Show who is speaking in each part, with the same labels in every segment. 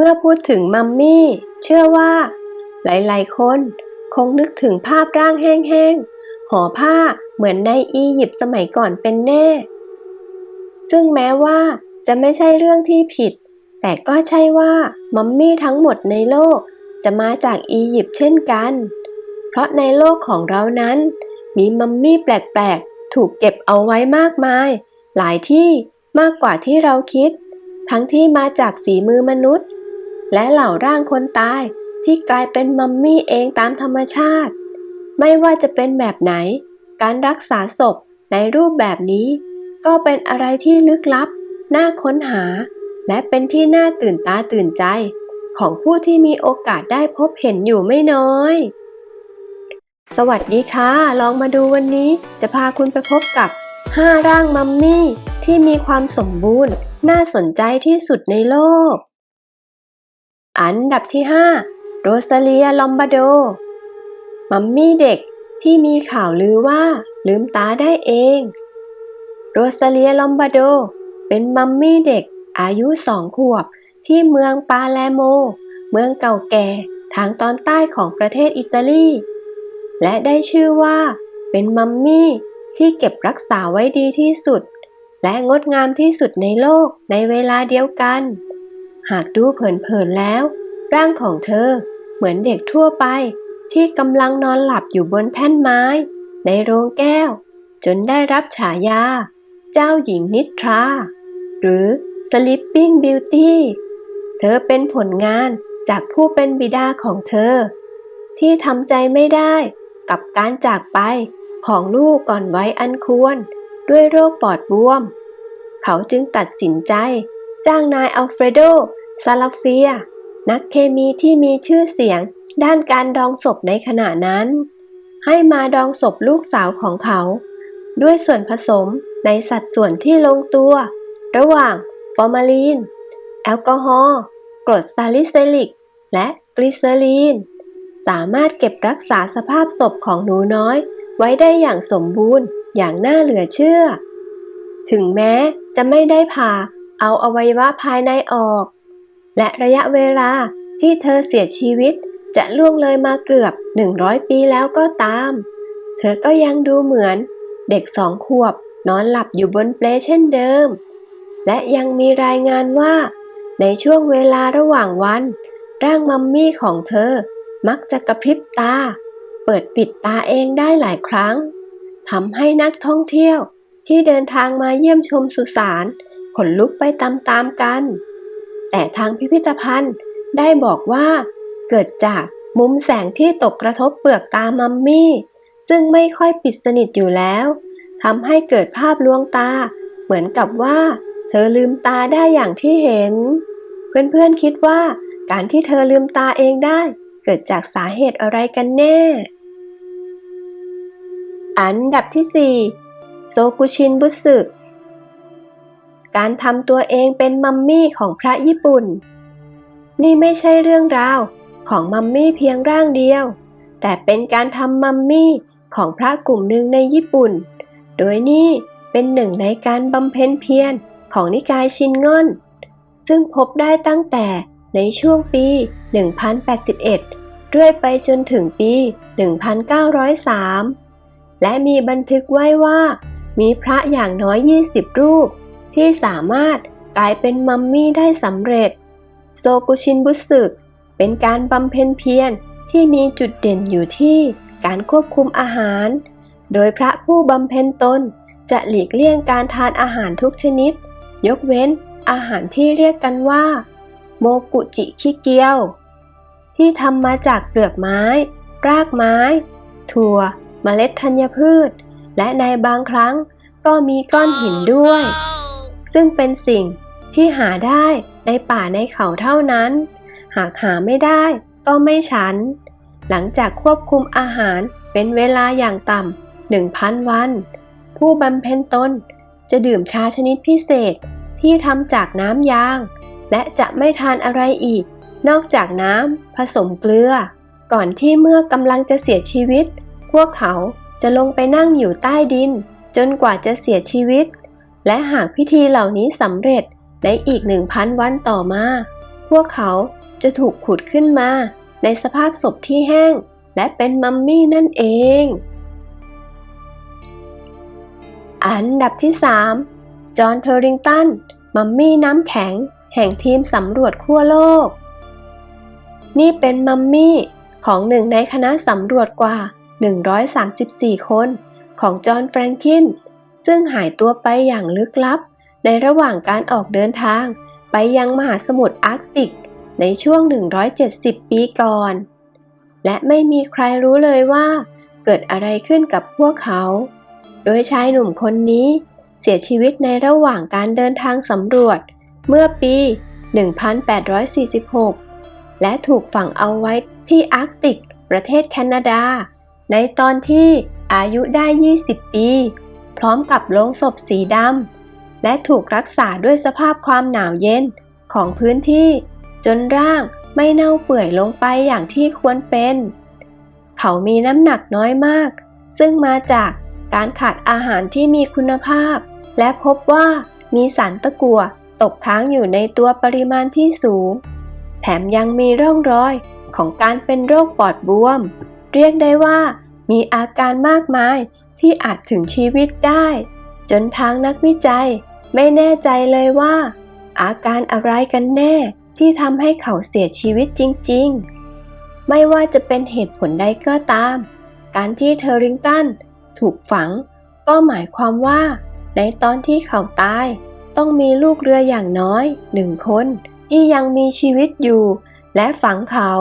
Speaker 1: เมื่อพูดถึงมัมมี่ เชื่อว่า หลายๆ คนคงนึกถึงภาพร่างแห้งๆห่อผ้าเหมือนในอียิปต์สมัยก่อนเป็นแน่ ซึ่งแม้ว่าจะไม่ใช่เรื่องที่ผิด แต่ก็ใช่ว่ามัมมี่ทั้งหมดในโลกจะมาจากอียิปต์เช่นกัน เพราะในโลกของเรานั้น มีมัมมี่แปลกๆ ถูกเก็บเอาไว้มากมาย หลายที่มากกว่าที่เราคิด ทั้งที่มาจากฝีมือมนุษย์ และเหล่าร่างคนตายที่กลายเป็นมัมมี่เองตามธรรมชาติ ไม่ว่าจะเป็นแบบไหน การรักษาศพในรูปแบบนี้ ก็เป็นอะไรที่ลึกลับ น่าค้นหา และเป็นที่น่าตื่นตาตื่นใจ ของผู้ที่มีโอกาสได้พบเห็นอยู่ไม่น้อย สวัสดีค่ะ ลองมาดูวันนี้จะพาคุณไปพบกับ 5 ร่างมัมมี่ที่มีความสมบูรณ์ น่าสนใจที่สุดในโลก อันดับที่ 5 โรซาเลียลอมบาโด มัมมี่เด็กที่มีข่าวลือว่าลืมตาได้เอง โรซาเลียลอมบาโด เป็นมัมมี่เด็กอายุสองขวบที่เมืองปาเลโม เมืองเก่าแก่ทางตอนใต้ของประเทศอิตาลี และได้ชื่อว่า เป็นมัมมี่ที่เก็บรักษาไว้ดีที่สุด และงดงามที่สุดในโลกในเวลาเดียวกัน หากดูเผินๆแล้ว ร่างของเธอเหมือนเด็กทั่วไปที่กำลังนอนหลับอยู่บนแท่นไม้ ในโรงแก้ว จนได้รับฉายา เจ้าหญิงนิทรา หรือ Sleeping Beauty เธอเป็นผลงานจากผู้เป็นบิดาของเธอ ที่ทำใจไม่ได้กับการจากไปของลูกก่อนไว้อันควร ด้วยโรคปอดบวม เขาจึงตัดสินใจ จ้างนายอัลเฟรโด ซาลาเฟีย นักเคมีที่มีชื่อเสียงด้านการดองศพในขณะนั้น ให้มาดองศพลูกสาวของเขา ด้วยส่วนผสมในสัดส่วนที่ลงตัว ระหว่างฟอร์มาลีน แอลกอฮอล์กรดซาลิซิลิก และกลีเซอรีน สามารถเก็บรักษาสภาพศพของหนูน้อย ไว้ได้อย่างสมบูรณ์อย่างน่าเหลือเชื่อ ถึงแม้จะไม่ได้ผ่าเอาอวัยวะภายในออก และระยะเวลาที่เธอเสียชีวิตจะล่วงเลยมาเกือบ 100 ปีแล้วก็ตาม เธอก็ยังดูเหมือน เด็กสองขวบนอนหลับอยู่บนเปลเช่นเดิม และยังมีรายงานว่า ในช่วงเวลาระหว่างวัน ร่างมัมมี่ของเธอ มักจะกระพริบตา เปิดปิดตาเองได้หลายครั้งทำให้นักท่องเที่ยวที่เดินทางมาเยี่ยมชมสุสานขนลุกไปตามๆกัน แต่ทางพิพิธภัณฑ์ได้บอกว่าเกิดจากมุมแสงที่ตกกระทบเปลือกตามัมมี่ ซึ่งไม่ค่อยปิดสนิทอยู่แล้วทำให้เกิดภาพลวงตา เหมือนกับว่า เธอลืมตาได้อย่างที่เห็น เพื่อนๆคิดว่าการที่เธอลืมตาเองได้ เกิดจากสาเหตุอะไรกันแน่ อันดับที่ 4 โซกุชินบุสึ การทำตัวเองเป็นมัมมี่ของพระญี่ปุ่น นี่ไม่ใช่เรื่องราวของมัมมี่เพียงร่างเดียว แต่เป็นการทำมัมมี่ของพระกลุ่มหนึ่งในญี่ปุ่น โดยนี่เป็นหนึ่งในการบำเพ็ญเพียรของนิกายชินง่อน ซึ่งพบได้ตั้งแต่ในช่วงปี 1081 เรื่อยไปจนถึงปี 1903 และมีบันทึกไว้ว่า มีพระอย่างน้อย 20 รูป ที่สามารถกลายเป็นมัมมี่ได้สำเร็จ โซกุชินบุสึเป็นการบำเพ็ญเพียรที่มีจุดเด่นอยู่ที่การควบคุมอาหาร โดยพระผู้บำเพ็ญตนจะหลีกเลี่ยงการทานอาหารทุกชนิด ยกเว้นอาหารที่เรียกกันว่า โมกุจิคิเกียว ที่ทำมาจากเปลือกไม้ รากไม้ ถั่วเมล็ดธัญพืช และในบางครั้งก็มีก้อนหินด้วย ซึ่งเป็นสิ่งที่หาได้ในป่าในเขาเท่านั้น หากหาไม่ได้ก็ไม่ฉัน หลังจากควบคุมอาหารเป็นเวลาอย่างต่ำหนึ่งพันวัน ผู้บำเพ็ญตนจะดื่มชาชนิดพิเศษที่ทำจากน้ำยาง และจะไม่ทานอะไรอีก นอกจากน้ำผสมเกลือ ก่อนที่เมื่อกำลังจะเสียชีวิต พวกเขาจะลงไปนั่งอยู่ใต้ดิน จนกว่าจะเสียชีวิต และหากพิธีเหล่านี้สำเร็จในอีกหนึ่งพันวันต่อมาพพวกเขาจะถูกขุดขึ้นมา ในสภาพศพที่แห้ง และเป็นมัมมี่นั่นเอง อันดับที่ 3 จอห์นเทอริงตัน มัมมี่น้ำแข็ง แห่งทีมสำรวจขั้วโลก นี่เป็นมัมมี่ของหนึ่งในคณะสำรวจกว่า 134 คน ของจอห์นแฟรงคิน ซึ่งหายตัวไปอย่างลึกลับ ในระหว่างการออกเดินทาง ไปยังมหาสมุทรอาร์กติก ในช่วง 170 ปีก่อน และไม่มีใครรู้เลยว่า เกิดอะไรขึ้นกับพวกเขา โดยชายหนุ่มคนนี้ เสียชีวิตในระหว่างการเดินทางสำรวจ เมื่อปี 1846 และถูกฝังเอาไว้ที่อาร์กติก ประเทศแคนาดา ในตอนที่อายุได้ 20 ปี พร้อมกับโลงศพสีดำและถูกรักษาด้วยสภาพความหนาวเย็นของพื้นที่ จนร่างไม่เน่าเปื่อยลงไปอย่างที่ควรเป็น เขามีน้ำหนักน้อยมาก ซึ่งมาจากการขาดอาหารที่มีคุณภาพ และพบว่ามีสารตะกั่วตกค้างอยู่ในตัวปริมาณที่สูง แถมยังมีร่องรอยของการเป็นโรคปอดบวม เรียกได้ว่ามีอาการมากมาย ที่อาจถึงชีวิตได้ จนทางนักวิจัยไม่แน่ใจเลยว่า อาการอะไรกันแน่ที่ทำให้เขาเสียชีวิตจริง ๆ ไม่ว่าจะเป็นเหตุผลใดก็ตาม การที่เทอริงตันถูกฝัง ก็หมายความว่า ในตอนที่เขาตาย ต้องมีลูกเรืออย่างน้อยหนึ่งคน ที่ยังมีชีวิตอยู่ และฝังเขา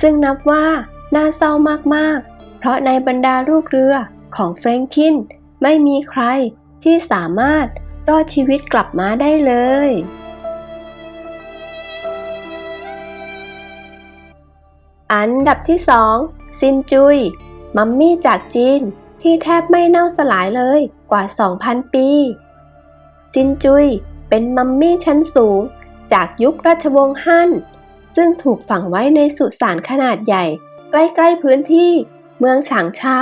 Speaker 1: ซึ่งนับว่าน่าเศร้ามากๆ เพราะในบรรดาลูกเรือ ของเฟรงคินไม่มีใครที่สามารถรอดชีวิตกลับมาได้เลย อันดับที่ 2 ซินจุย มัมมี่จากจีนที่แทบไม่เน่าสลายเลยกว่า 2,000 ปี ซินจุยเป็นมัมมี่ชั้นสูงจากยุคราชวงศ์ฮั่น ซึ่งถูกฝังไว้ในสุสานขนาดใหญ่ ใกล้ ๆ พื้นที่ เมืองฉางชา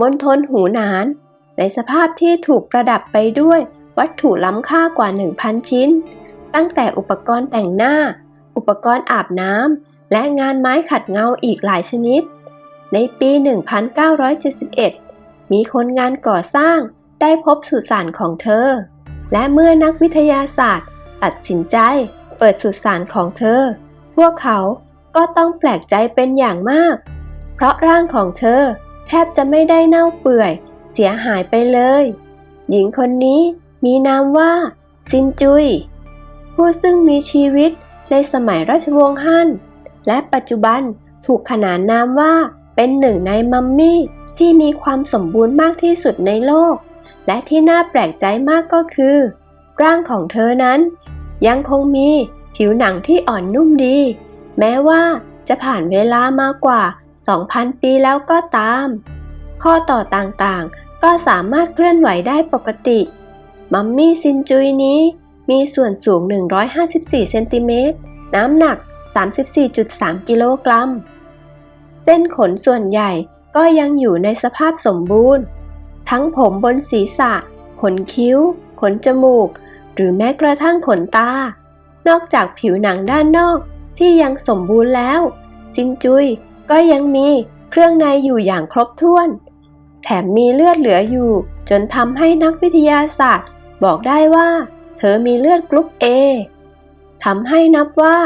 Speaker 1: มณฑลหูหนาน ในสภาพที่ถูกประดับไปด้วยวัตถุล้ำค่ากว่า 1,000 ชิ้น ตั้งแต่อุปกรณ์แต่งหน้า อุปกรณ์อาบน้ำ และงานไม้ขัดเงาอีกหลายชนิด ในปี 1971 มีคนงานก่อสร้างได้พบสุสานของเธอ และเมื่อนักวิทยาศาสตร์ ตัดสินใจเปิดสุสานของเธอ พวกเขาก็ต้องแปลกใจเป็นอย่างมาก เพราะร่างของเธอ ทบจะไม่ได้เน่าเปื่อย เสียหายไปเลย หญิงคนนี้มีนามว่า ซินจุย ผู้ซึ่งมีชีวิตในสมัยราชวงศ์ฮั่น และปัจจุบันถูกขนานนามว่าเป็นหนึ่งในมัมมี่ที่มีความสมบูรณ์มากที่สุดในโลก และที่น่าแปลกใจมากก็คือ ร่างของเธอนั้น ยังคงมีผิวหนังที่อ่อนนุ่มดี แม้ว่าจะผ่านเวลามากกว่า 2,000 ปีแล้วก็ตาม ข้อต่อต่างๆ ก็สามารถเคลื่อนไหวได้ปกติ มัมมี่ซินจุยนี้ มีส่วนสูง 154 เซนติเมตร น้ำหนัก 34.3 กิโลกรัม เส้นขนส่วนใหญ่ก็ยังอยู่ในสภาพสมบูรณ์ ทั้งผมบนศีรษะ ขนคิ้ว ขนจมูก หรือแม้กระทั่งขนตา นอกจากผิวหนังด้านนอกที่ยังสมบูรณ์แล้ว ซินจุย ก็ยังมีเครื่องในอยู่อย่างครบถ้วน แถมมีเลือดเหลืออยู่ จนทำให้นักวิทยาศาสตร์ บอกได้ว่า เธอมีเลือดกรุ๊ป A ทำให้นับว่า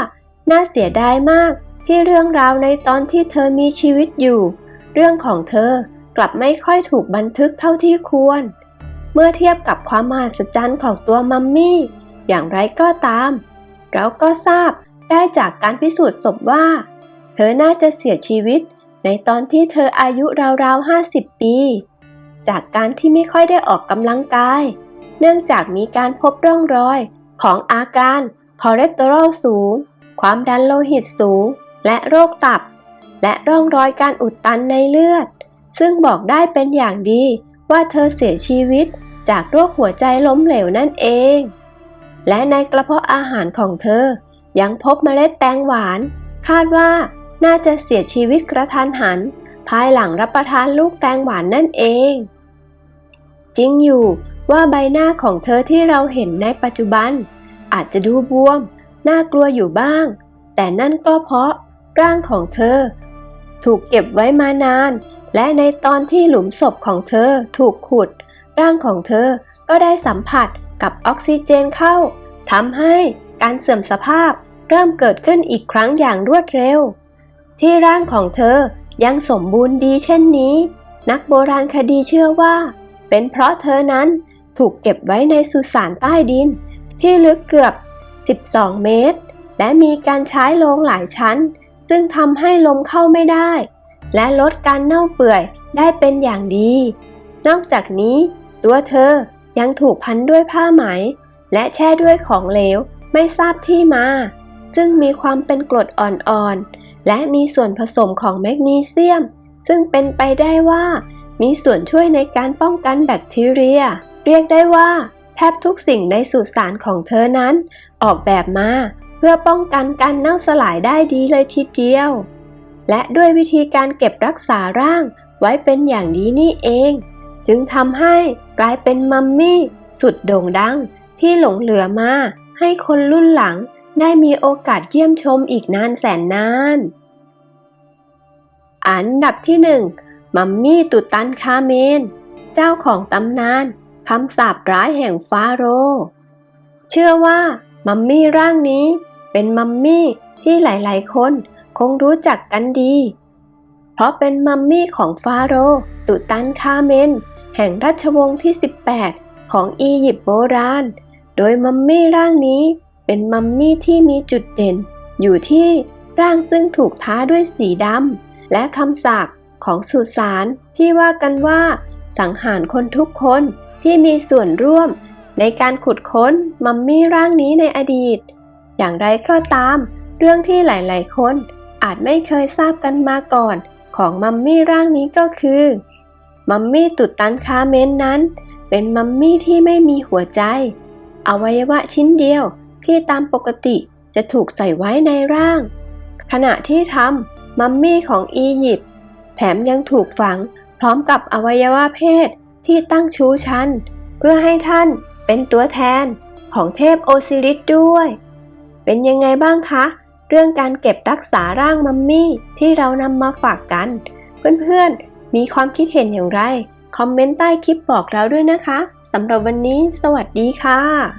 Speaker 1: น่าเสียดายมากที่เรื่องราวในตอนที่เธอมีชีวิตอยู่ เรื่องของเธอกลับไม่ค่อยถูกบันทึกเท่าที่ควร เมื่อเทียบกับความมหัศจรรย์ของตัวมัมมี่ อย่างไรก็ตาม เราก็ทราบได้จากการพิสูจน์ศพว่า เธอน่าจะเสียชีวิตในตอนที่เธออายุราวๆ 50 ปี จากการที่ไม่ค่อยได้ออกกำลังกาย เนื่องจากมีการพบร่องรอยของอาการคอเลสเตอรอลสูง ความดันโลหิตสูง และโรคตับ และร่องรอยการอุดตันในเลือด ซึ่งบอกได้เป็นอย่างดีว่าเธอเสียชีวิตจากโรคหัวใจล้มเหลวนั่นเอง และในกระเพาะอาหารของเธอ ยังพบเมล็ดแตงหวาน คาดว่า น่าจะเสียชีวิตกระทันหัน ภายหลังรับประทานลูกแตงหวานนั่นเอง จริงอยู่ว่าใบหน้าของเธอที่เราเห็นในปัจจุบัน อาจจะดูบวม น่ากลัวอยู่บ้าง แต่นั่นก็เพราะร่างของเธอ ถูกเก็บไว้มานาน และในตอนที่หลุมศพของเธอถูกขุด ร่างของเธอก็ได้สัมผัสกับออกซิเจนเข้าทำให้การเสื่อมสภาพเริ่มเกิดขึ้นอีกครั้งอย่างรวดเร็ว ที่ร่างของเธอยังสมบูรณ์ดีเช่นนี้ นักโบราณคดีเชื่อว่า เป็นเพราะเธอนั้นถูกเก็บไว้ในสุสานใต้ดิน ที่ลึกเกือบ 12 เมตร และมีการใช้โลงหลายชั้น ซึ่งทำให้ลมเข้าไม่ได้ และลดการเน่าเปื่อยได้เป็นอย่างดี นอกจากนี้ตัวเธอยังถูกพันด้วยผ้าไหม และแช่ด้วยของเหลวไม่ทราบที่มา ซึ่งมีความเป็นกรดอ่อนๆ และมีส่วนผสมของแมกนีเซียม ซึ่งเป็นไปได้ว่า มีส่วนช่วยในการป้องกันแบคทีเรีย เรียกได้ว่า แทบทุกสิ่งในสุสานของเธอนั้น ออกแบบมา เพื่อป้องกันการเน่าสลายได้ดีเลยทีเดียว และด้วยวิธีการเก็บรักษาร่างไว้เป็นอย่างดีนี่เอง จึงทำให้กลายเป็นมัมมี่ สุดโด่งดังที่หลงเหลือมาให้คนรุ่นหลัง ได้มีโอกาสเยี่ยมชมอีกนานแสนนาน อันดับที่หนึ่งมัมมี่ตุตันคาเมน เจ้าของตำนานคำสาปร้ายแห่งฟาโร เชื่อว่ามัมมี่ร่างนี้เป็นมัมมี่ที่หลายๆ คนคงรู้จักกันดี เพราะเป็นมัมมี่ของฟาโรตุตันคาเมน แห่งราชวงศ์ที่ 18 ของอียิปต์โบราณ โดยมัมมี่ร่างนี้ เป็นมัมมี่ที่มีจุดเด่น อยู่ที่ร่างซึ่งถูกท้าด้วยสีดำและคำสาปของสุสานที่ว่ากันว่า สังหารคนทุกคนที่มีส่วนร่วม ในการขุดค้นมัมมี่ร่างนี้ในอดีต อย่างไรก็ตาม เรื่องที่หลาย ๆ คนอาจไม่เคยทราบกันมาก่อนของมัมมี่ร่างนี้ก็คือมัมมี่ตุดตันคาเมนนั้น เป็นมัมมี่ที่ไม่มีหัวใจ อวัยวะชิ้นเดียว ที่ตามปกติจะถูกใส่ไว้ในร่าง ขณะที่ทำมัมมี่ของอียิปต์แถมยังถูกฝังพร้อมกับอวัยวะเพศที่ตั้งชูชัน เพื่อให้ท่านเป็นตัวแทนของเทพโอซิริสด้วย เป็นยังไงบ้างคะ เรื่องการเก็บรักษาร่างมัมมี่ที่เรานำมาฝากกัน เพื่อนๆ มีความคิดเห็นอย่างไร คอมเมนต์ใต้คลิปบอกเราด้วยนะคะสำหรับวันนี้ สวัสดีค่ะ